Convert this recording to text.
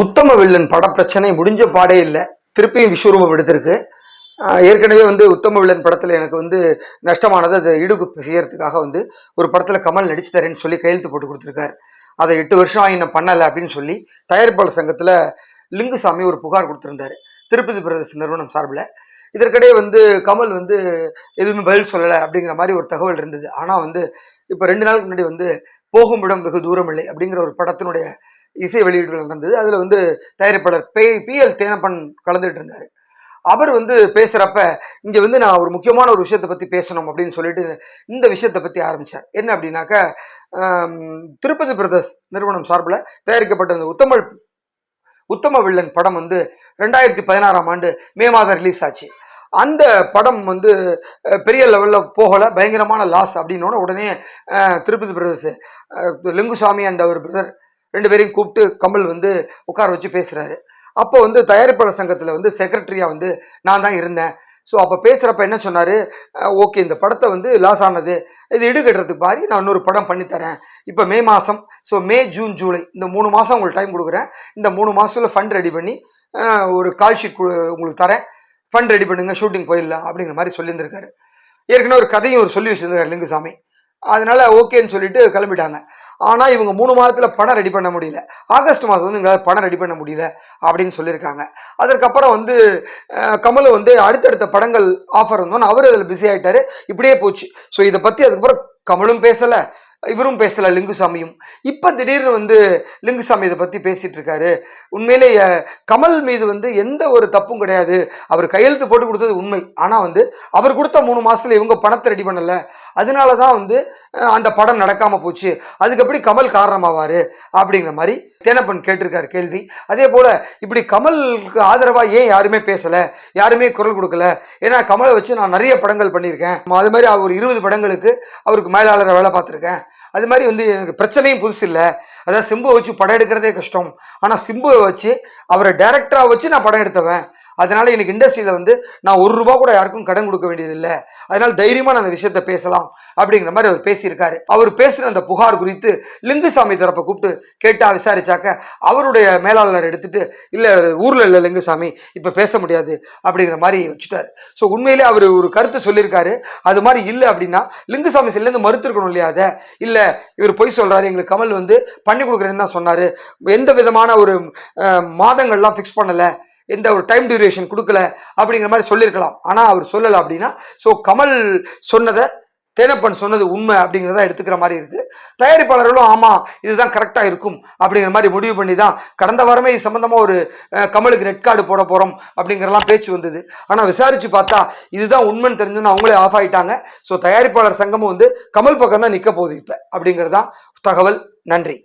உத்தம villain பட பிரச்சனை முடிஞ்ச பாடே இல்லை. திருப்பியும் விஸ்வரூபம் எடுத்திருக்கு. ஏற்கனவே வந்து உத்தம வில்லன் படத்தில் எனக்கு வந்து நஷ்டமானது அதை ஈடுகுப்பு செய்யறதுக்காக வந்து ஒரு படத்தில் கமல் நடிச்சு தரேன்னு சொல்லி கையெழுத்து போட்டு கொடுத்துருக்காரு. அதை எட்டு வருஷம் ஆகி நான் பண்ணலை அப்படின்னு சொல்லி தயாரிப்பாளர் சங்கத்தில் லிங்குசாமி ஒரு புகார் கொடுத்துருந்தாரு. திருப்பதி பிரதர்ஸ் நிறுவனம் சார்பில். இதற்கிடையே வந்து கமல் வந்து எதுவுமே பதில் சொல்லலை அப்படிங்கிற மாதிரி ஒரு தகவல் இருந்தது. ஆனால் வந்து இப்போ ரெண்டு நாளுக்கு முன்னாடி வந்து போகும் இடம் வெகு தூரம் இல்லை அப்படிங்கிற ஒரு படத்தினுடைய இசை வெளியீடுகள் நடந்தது. அதில் வந்து தயாரிப்பாளர் பே பிஎல் தேனப்பன் கலந்துகிட்டு இருந்தார். அவர் வந்து பேசுகிறப்ப இங்கே வந்து நான் ஒரு முக்கியமான ஒரு விஷயத்தை பற்றி பேசணும் அப்படின்னு சொல்லிட்டு இந்த விஷயத்தை பற்றி ஆரம்பித்தார் என்ன அப்படின்னாக்க திருப்பதி பிரதர்ஸ் நிறுவனம் சார்பில் தயாரிக்கப்பட்ட அந்த உத்தமல் உத்தம வில்லன் படம் வந்து ரெண்டாயிரத்தி பதினாறாம் ஆண்டு மே மாதம் ரிலீஸ் ஆச்சு. அந்த படம் வந்து பெரிய லெவலில் போகலை பயங்கரமான லாஸ் அப்படின்னோட உடனே திருப்பதி பிரதர்ஸ் லிங்குசாமி அண்ட் அவர் பிரதர் ரெண்டு பேரையும் கூப்பிட்டு கமல் வந்து உட்கார வச்சு பேசுகிறாரு அப்போ வந்து தயாரிப்பாளர் சங்கத்தில் வந்து செக்ரட்டரியாக வந்து நான் தான் இருந்தேன். ஸோ அப்போ பேசுகிறப்ப என்ன சொன்னார்? ஓகே இந்த படத்தை வந்து லாஸ் ஆனது. இது இடுகட்டுறதுக்கு மாதிரி நான் இன்னொரு படம் பண்ணித்தரேன் இப்போ மே மாதம் ஸோ மே ஜூன் ஜூலை இந்த மூணு மாதம் உங்களுக்கு டைம் கொடுக்குறேன். இந்த மூணு மாதத்தில் ஃபண்ட் ரெடி பண்ணி ஒரு கால் ஷீட் உங்களுக்கு தரேன். ஃபண்ட் ரெடி பண்ணுங்கள் ஷூட்டிங் போயிடலாம் அப்படிங்கிற மாதிரி சொல்லியிருந்திருக்காரு. ஏற்கனவே ஒரு கதையும் ஒரு சொல்லி வச்சுருந்தார் லிங்குசாமி. அதனால் ஓகேன்னு சொல்லிட்டு கிளம்பிட்டாங்க. ஆனால் இவங்க மூணு மாதத்தில் பணம் ரெடி பண்ண முடியல. ஆகஸ்ட் மாதம் வந்து எங்களால் பணம் ரெடி பண்ண முடியல அப்படின்னு சொல்லியிருக்காங்க. அதற்கப்புறம் வந்து கமல் வந்து அடுத்தடுத்த படங்கள் ஆஃபர் வந்தோன்னு அவர் அதில் பிஸி ஆகிட்டாரு இப்படியே போச்சு. ஸோ இதை பற்றி அதுக்கப்புறம் கமலும் பேசலை இவரும் பேசலை லிங்குசாமியும். இப்போ திடீர்னு வந்து லிங்குசாமி இதை பற்றி பேசிகிட்டு இருக்காரு. உண்மையிலே கமல் மீது வந்து எந்த ஒரு தப்பும் கிடையாது. அவர் கையெழுத்து போட்டு கொடுத்தது உண்மை. ஆனால் வந்து அவர் கொடுத்த மூணு மாதத்தில் இவங்க பணத்தை ரெடி பண்ணலை. அதனால தான் வந்து அந்த படம் நடக்காமல் போச்சு. அதுக்கு எப்படி கமல் காரணமாவார் அப்படிங்கிற மாதிரி தேனப்பன் கேட்டிருக்காரு கேள்வி. அதே போல் இப்படி கமலுக்கு ஆதரவாக ஏன் யாருமே பேசலை? யாருமே குரல் கொடுக்கல? ஏன்னா கமலை வச்சு நான் நிறைய படங்கள் பண்ணியிருக்கேன். அது மாதிரி அவர் இருபது படங்களுக்கு அவருக்கு மேலாளரை வேலை பார்த்துருக்கேன். அது மாதிரி வந்து எனக்கு பிரச்சனையும் புதுசு இல்லை. அதாவது சிம்புவை வச்சு படம் எடுக்கிறதே கஷ்டம். ஆனால் சிம்புவை வச்சு அவரை டேரக்டராக வச்சு நான் படம் எடுத்தவன். அதனால் எனக்கு இண்டஸ்ட்ரியில் வந்து நான் ஒரு ரூபா கூட யாருக்கும் கடன் கொடுக்க வேண்டியதில்லை. அதனால் தைரியமாக நான் அந்த விஷயத்த பேசலாம் அப்படிங்கிற மாதிரி அவர் பேசியிருக்காரு. அவர் பேசுகிற அந்த புகார் குறித்து லிங்குசாமி தரப்பை கூப்பிட்டு கேட்டால் விசாரிச்சாக்க அவருடைய மேலாளர் எடுத்துட்டு இல்லை ஊரில் இல்லை லிங்குசாமி இப்போ பேச முடியாது அப்படிங்கிற மாதிரி வச்சுட்டார். ஸோ உண்மையிலே அவர் ஒரு கருத்து சொல்லியிருக்காரு. அது மாதிரி இல்லை அப்படின்னா லிங்குசாமி சிலேருந்து மறுத்திருக்கணும் இல்லையா அதை? இல்லை இவர் பொய் சொல்கிறாரு எங்களுக்கு கமல் வந்து பண்ணி கொடுக்குறேன்னு தான் சொன்னார். எந்த விதமான ஒரு மாதங்கள்லாம் ஃபிக்ஸ் பண்ணலை. எந்த ஒரு டைம் டியூரேஷன் கொடுக்கல அப்படிங்கிற மாதிரி சொல்லியிருக்கலாம். ஆனால் அவர் சொல்லலை அப்படின்னா ஸோ கமல் சொன்னதை தேனப்பன் சொன்னது உண்மை அப்படிங்கிறத எடுத்துக்கிற மாதிரி இருக்குது தயாரிப்பாளர்களும் ஆமாம் இதுதான் கரெக்டாக இருக்கும் அப்படிங்கிற மாதிரி முடிவு பண்ணி தான் கடந்த வாரமே இது சம்மந்தமாக ஒரு கமலுக்கு ரெட் கார்டு போட போகிறோம் அப்படிங்கிறலாம் பேச்சு வந்தது. ஆனால் விசாரித்து பார்த்தா இதுதான் உண்மைன்னு தெரிஞ்சுன்னு அவங்களே ஆஃப் ஆயிட்டாங்க. ஸோ தயாரிப்பாளர் சங்கமும் வந்து கமல் பக்கம் தான் நிற்க போகுது இப்போ அப்படிங்கிறது தான் தகவல். நன்றி.